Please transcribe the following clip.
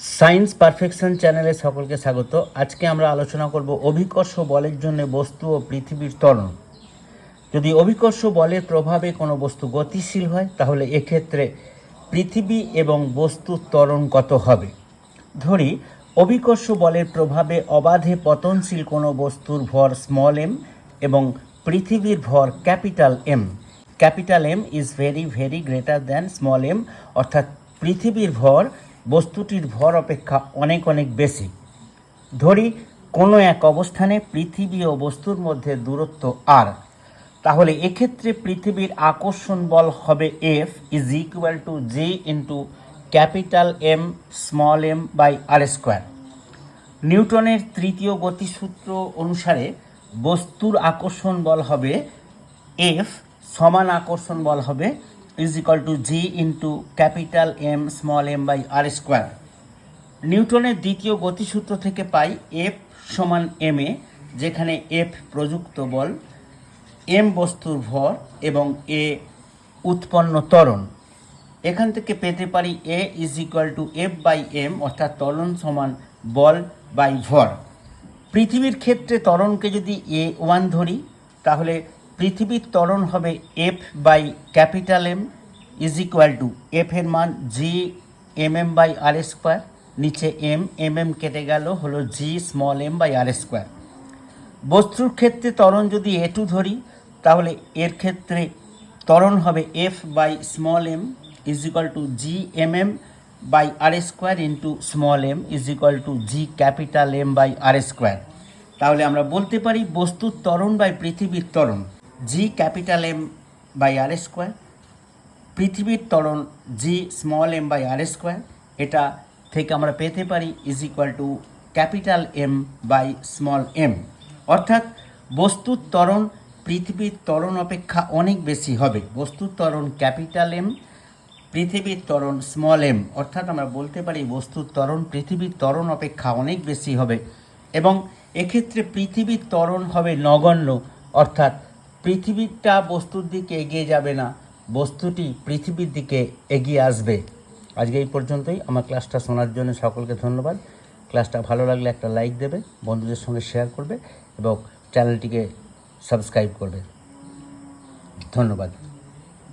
Science perfection চ্যানেলে সকলকে স্বাগত। আজকে আমরা আলোচনা করব অভিকর্ষ বলের জন্য বস্তু ও পৃথিবীর ত্বরণ। যদি অভিকর্ষ বলের প্রভাবে কোনো বস্তু গতিশীল হয়, তাহলে এক্ষেত্রে পৃথিবী এবং বস্তুর ত্বরণ কত হবে। ধরি, অভিকর্ষ বলের প্রভাবে অবাধে পতনশীল কোনো বস্তুর ভর স্মল এম এবং পৃথিবীর ভর capital M capital M is very very greater than small M অর্থাৎ পৃথিবীর ভর বস্তুটির ভর অপেক্ষা অনেক অনেক বেশি। ধরি, কোনো এক অবস্থানে পৃথিবী ও বস্তুর মধ্যে দূরত্ব আর তাহলে এক্ষেত্রে পৃথিবীর আকর্ষণ বল হবে F is equal to G into capital M small M by R square নিউটনের তৃতীয় গতিসূত্র অনুসারে বস্তুর আকর্ষণ বল হবে এফ সমান আকর্ষণ বল হবে is equal to G into capital M small M by R square নিউটনের দ্বিতীয় গতিসূত্র থেকে পাই এফ সমান এম এ যেখানে এফ প্রযুক্ত বল এম বস্তুর ভর এবং এ উৎপন্ন ত্বরণ। এখান থেকে পেতে পারি A is equal to F by M অর্থাৎ ত্বরণ সমান বল বাই ভর। পৃথিবীর ক্ষেত্রে ত্বরণকে যদি এ ওয়ান ধরি, তাহলে পৃথিবীর ত্বরণ হবে F by capital M is equal to F এর মান G M M by R square নিচে এম এম এম কেটে গেল, হলো G small M by R square বস্তুর ক্ষেত্রে ত্বরণ যদি এ টু ধরি, তাহলে এর ক্ষেত্রে ত্বরণ হবে F by small M is equal to G M M by R square into small M is equal to G capital M by R square তাহলে আমরা বলতে পারি বস্তুর ত্বরণ বাই পৃথিবীর ত্বরণ। G capital M by R square পৃথিবীর ত্বরণ G small M by R square এটা থেকে আমরা পেতে পারি is equal to capital M by small M অর্থাৎ বস্তুর ত্বরণ পৃথিবীর ত্বরণ অপেক্ষা অনেক বেশি হবে। বস্তুর ত্বরণ ক্যাপিটাল এম পৃথিবীর ত্বরণ স্মল এম অর্থাৎ আমরা বলতে পারি বস্তুর ত্বরণ পৃথিবীর ত্বরণ অপেক্ষা অনেক বেশি হবে। এবং এক্ষেত্রে পৃথিবীর ত্বরণ হবে নগণ্য, অর্থাৎ পৃথিবীটা বস্তুর দিকে এগিয়ে যাবে না, বস্তুটি পৃথিবীর দিকে এগিয়ে আসবে। আজকে এই পর্যন্তই। আমার ক্লাসটা শোনার জন্য সকলকে ধন্যবাদ। ক্লাসটা ভালো লাগলে একটা লাইক দেবে, বন্ধুদের সঙ্গে শেয়ার করবে এবং চ্যানেলটিকে সাবস্ক্রাইব করবে। ধন্যবাদ।